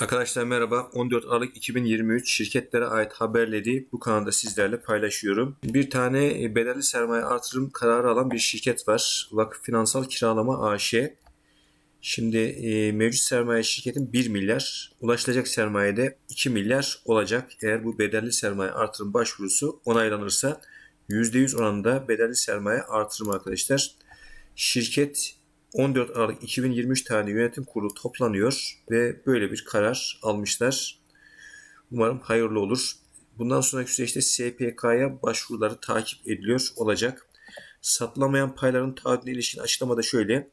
Arkadaşlar merhaba. 14 Aralık 2023 şirketlere ait haberleri bu kanalda sizlerle paylaşıyorum. Bir tane e, bedelli sermaye artırım kararı alan bir şirket var. Vakıf Finansal Kiralama AŞ. Şimdi e, mevcut sermaye şirketin 1 milyar, ulaşılacak sermaye de 2 milyar olacak. Eğer bu bedelli sermaye artırım başvurusu onaylanırsa %100 oranında bedelli sermaye artırım arkadaşlar. Şirket 14 Aralık 2023 tarihinde yönetim kurulu toplanıyor ve böyle bir karar almışlar. Umarım hayırlı olur. Bundan sonraki süreçte SPK'ya başvuruları takip ediliyor olacak. Satılamayan payların taahhütüne ilişkin açıklamada şöyle.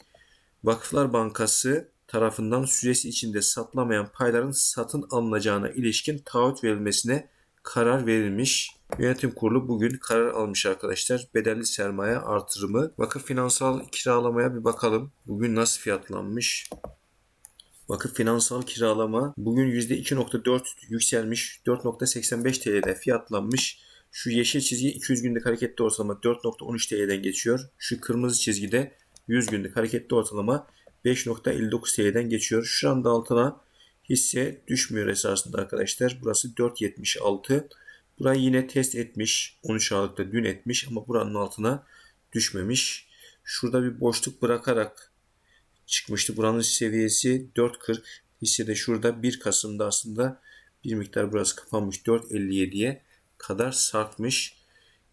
Vakıflar Bankası tarafından süresi içinde satılamayan payların satın alınacağına ilişkin taahhüt verilmesine karar verilmiş. Yönetim kurulu bugün karar almış arkadaşlar. Bedelli sermaye artırımı. Vakıf finansal kiralamaya bir bakalım. Bugün nasıl fiyatlanmış? Vakıf finansal kiralama bugün %2.4 yükselmiş. 4.85 TL'de fiyatlanmış. Şu yeşil çizgi 200 günlük hareketli ortalama 4.13 TL'den geçiyor. Şu kırmızı çizgide 100 günlük hareketli ortalama 5.59 TL'den geçiyor. Şu anda altına hisse düşmüyor esasında arkadaşlar. Burası 4.76. Burayı yine test etmiş. 13 Aralık'ta dün etmiş ama buranın altına düşmemiş. Şurada bir boşluk bırakarak çıkmıştı. Buranın seviyesi 4.40. Hisse de şurada 1 Kasım'da aslında bir miktar burası kapanmış. 4.57'ye kadar sarkmış.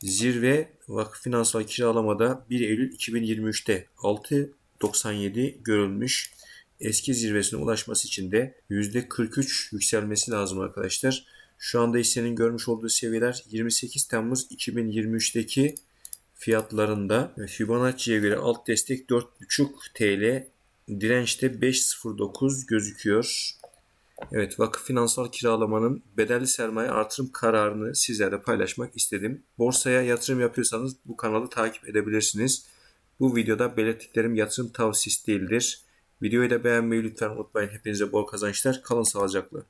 Zirve vakıf finansal kiralamada 1 Eylül 2023'te 6.97 görülmüş. Eski zirvesine ulaşması için de %43 yükselmesi lazım arkadaşlar. Şu anda hissenin görmüş olduğu seviyeler 28 Temmuz 2023'teki fiyatlarında Fibonacci'ye göre alt destek 4.5 TL, dirençte 5.09 gözüküyor. Evet, vakıf finansal kiralamanın bedelli sermaye artırım kararını sizlerle paylaşmak istedim. Borsaya yatırım yapıyorsanız bu kanalı takip edebilirsiniz. Bu videoda belirttiklerim yatırım tavsiyesi değildir. Videoyu da beğenmeyi lütfen unutmayın. Hepinize bol kazançlar. Kalın sağlıcakla.